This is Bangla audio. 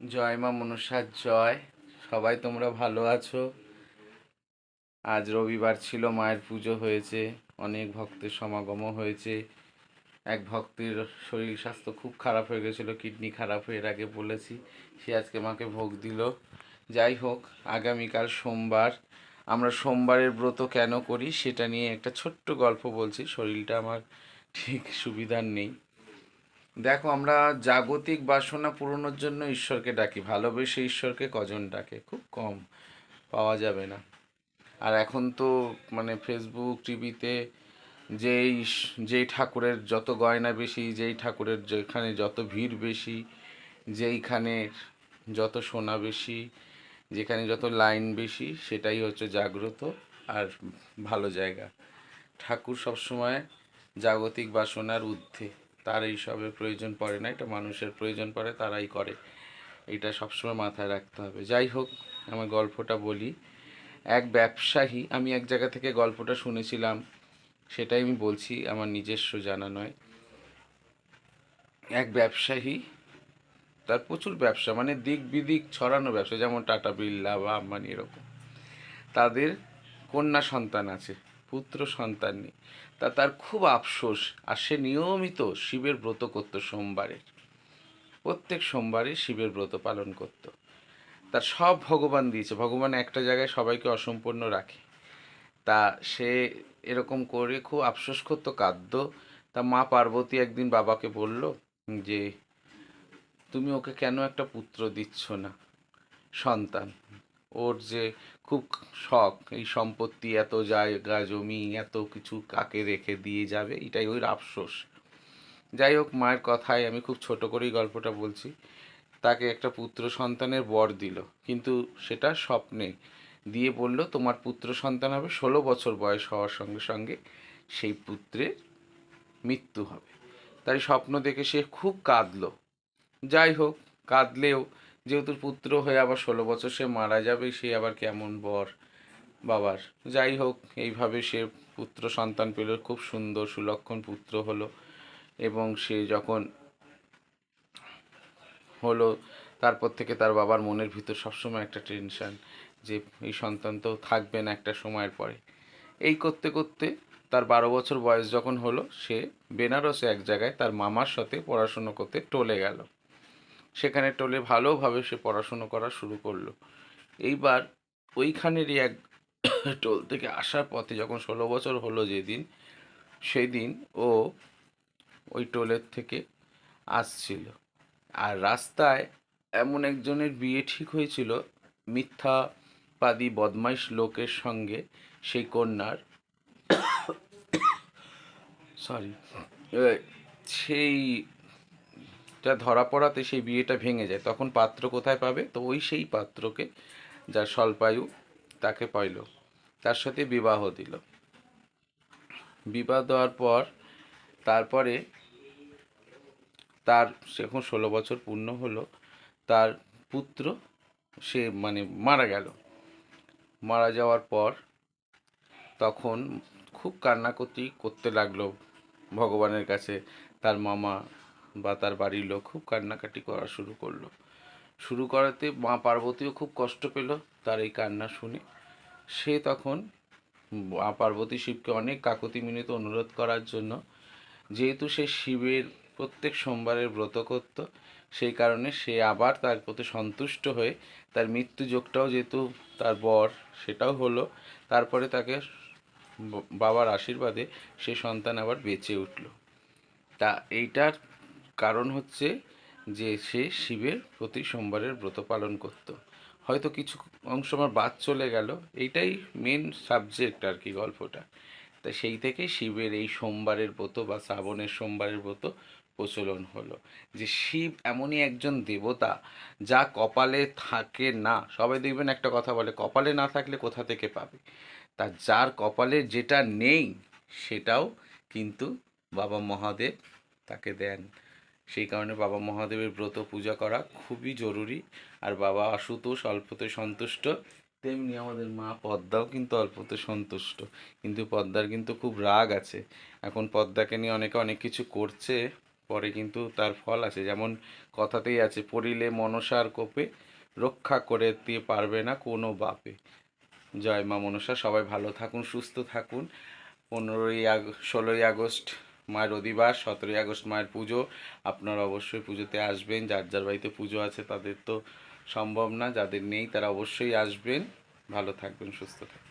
জয় মা মনসার জয়। সবাই তোমরা ভালো আছো। আজ রবিবার ছিল, মায়ের পুজো হয়েছে, অনেক ভক্তের সমাগমও হয়েছে। এক ভক্তের শরীর স্বাস্থ্য খুব খারাপ হয়ে গেছিল, কিডনি খারাপ হয়ে এর আগে বলেছি, সে আজকে মাকে ভোগ দিল। যাই হোক, আগামীকাল সোমবার। আমরা সোমবারের ব্রত কেন করি সেটা নিয়ে একটা ছোট্ট গল্প বলছি, শরীরটা আমার ঠিক সুবিধার নেই। দেখো, আমরা জাগতিক বাসনা পূরণের জন্য ঈশ্বরকে ডাকি, ভালোবেসে ঈশ্বরকে কজন ডাকে? খুব কম, পাওয়া যাবে না। আর এখন তো মানে ফেসবুক টিভিতে যেই যেই ঠাকুরের যত গয়না বেশি, যেই ঠাকুরের যেখানে যত ভিড় বেশি, যেইখানে যত সোনা বেশি, যেখানে যত লাইন বেশি, সেটাই হচ্ছে জাগ্রত আর ভালো জায়গা। ঠাকুর সবসময় জাগতিক বাসনার ঊর্ধ্বে। তার এইসবের প্রয়োজন পড়ে না এটা মানুষের প্রয়োজন পড়ে, তারাই করে। এটা সবসময় মাথায় রাখতে হবে। যাই হোক, আমার গল্পটা বলি। এক ব্যবসায়ী, আমি এক জায়গা থেকে গল্পটা শুনেছিলাম, সেটাই আমি বলছি, আমার নিজস্ব জানা নয়। এক ব্যবসায়ী, তার প্রচুর ব্যবসা মানে দিক বিদিক ছড়ানো ব্যবসা, যেমন টাটা বিড়লা বা আম্বানি এরকম। তাদের কন্যা সন্তান আছে। পুত্র সন্তান নেই। তা তার খুব আফসোস, আর সে নিয়মিত শিবের ব্রত করত সোমবারের প্রত্যেক সোমবারে শিবের ব্রত পালন করত। তার সব ভগবান দিয়েছে। ভগবান একটা জায়গায় সবাইকে অসম্পূর্ণ রাখে। তা সে এরকম করে খুব আফসোস করতো, কাঁদত। তা মা পার্বতী একদিন বাবাকে বলল যে, তুমি ওকে কেন একটা পুত্র দিচ্ছ না, সন্তান? ওর যে খুব শখ, এই সম্পত্তি, এত জায়গা, জমি, এত কিছু কাকে রেখে দিয়ে যাবে, এটাই ওর আফসোস। যাই হোক, মায়ের কথায় আমি খুব ছোট করেই গল্পটা বলছি। তাকে একটা পুত্র সন্তানের বর দিল, কিন্তু সেটা স্বপ্নে দিয়ে বলল, তোমার পুত্র সন্তান হবে, ষোলো বছর বয়স হওয়ার সঙ্গে সঙ্গে সেই পুত্রের মৃত্যু হবে। তাই স্বপ্ন দেখে সে খুব কাঁদলো। যাই হোক, কাঁদলেও যেহেতু পুত্র হয়ে আবার ষোলো বছর সে মারা যাবে, সে আবার কেমন বর বাবার? যাই হোক, এইভাবে সে পুত্র সন্তান পেল, খুব সুন্দর সুলক্ষণ পুত্র হলো এবং সে যখন হলো, তারপর থেকে তার বাবার মনের ভিতর সবসময় একটা টেনশন যে এই সন্তান তো থাকবেন একটা সময়ের পরে। এই করতে করতে তার বারো বছর বয়স যখন হলো, সে বেনারসে এক জায়গায় তার মামার সাথে পড়াশুনো করতে টলে গেল। সেখানে টলে ভালোভাবে সে পড়াশুনো করা শুরু করল। এইবার ওইখানেরই এক টোল থেকে আসার পথে যখন ষোলো বছর হলো যেদিন সেই দিন ও ওই টোলের থেকে আসছিল। আর রাস্তায় এমন একজনের বিয়ে ঠিক হয়েছিল, মিথ্যাবাদী বদমাইশ লোকের সঙ্গে সেই কন্যার। সরি সেইটা ধরা পড়াতে সেই বিয়েটা ভেঙে যায়। তখন পাত্র কোথায় পাবে? তো ওই সেই পাত্রকে যার স্বল্পায়ু তাকে পাইল। তার সাথে বিবাহ দিল। বিবাহ দেওয়ার পর তারপরে তার যখন ষোলো বছর পূর্ণ হলো, তার পুত্র সে মানে মারা গেল। মারা যাওয়ার পর তখন খুব কান্নাকতি করতে লাগল ভগবানের কাছে। তার মামা বা তার বাড়ির লোক খুব কান্নাকাটি করা শুরু করল। শুরু করাতে মা পার্বতীও খুব কষ্ট পেল তার এই কান্না শুনে। সে তখন মা পার্বতী শিবকে অনেক কাকতি মিনিত অনুরোধ করার জন্য, যেহেতু সে শিবের প্রত্যেক সোমবারের ব্রত করত, সেই কারণে সে আবার তার প্রতি সন্তুষ্ট হয়ে তার মৃত্যু যোগটাও যেহেতু তার বর সেটাও হলো, তারপরে তাকে বাবার আশীর্বাদে সে সন্তান আবার বেঁচে উঠল। তা এইটার কারণ হচ্ছে যে সে শিবের প্রতি সোমবারের ব্রত পালন করত। হয়তো কিছু অংশ আমার বাদ চলে গেল, এইটাই মেন সাবজেক্ট আর কি গল্পটা। তা সেই থেকে শিবের এই সোমবারের ব্রত বা শ্রাবণের সোমবারের ব্রত প্রচলন হলো। যে শিব এমনই একজন দেবতা যা কপালে থাকে না। সবাই দেখবেন একটা কথা বলে, কপালে না থাকলে কোথা থেকে পাবে? তা যার কপালে যেটা নেই, সেটাও কিন্তু বাবা মহাদেব তাকে দেন। সেই কারণে বাবা মহাদেবের ব্রত পূজা করা খুবই জরুরি। আর বাবা আশুতোষ অল্পতে সন্তুষ্ট। তেমনি আমাদের মা পদ্মাও কিন্তু অল্পতে সন্তুষ্ট। কিন্তু পদ্মার কিন্তু খুব রাগ আছে। এখন পদ্মাকে নিয়ে অনেকে অনেক কিছু করছে, পরে কিন্তু তার ফল আছে। যেমন কথাতেই আছে, পড়িলে মনসার কোপে রক্ষা করে দিয়ে পারবে না কোনো বাপে। জয় মা মনসা, সবাই ভালো থাকুন, সুস্থ থাকুন। পনেরোই আগ ষোলোই আগস্ট মায়ের রবিবার সতেরোই আগস্ট মায়ের পুজো। আপনারা অবশ্যই পুজোতে আসবেন, যার যার বাড়িতে পুজো আছে তাদের তো সম্ভব না, যাদের নেই তারা অবশ্যই আসবেন। ভালো থাকবেন, সুস্থ থাকবেন।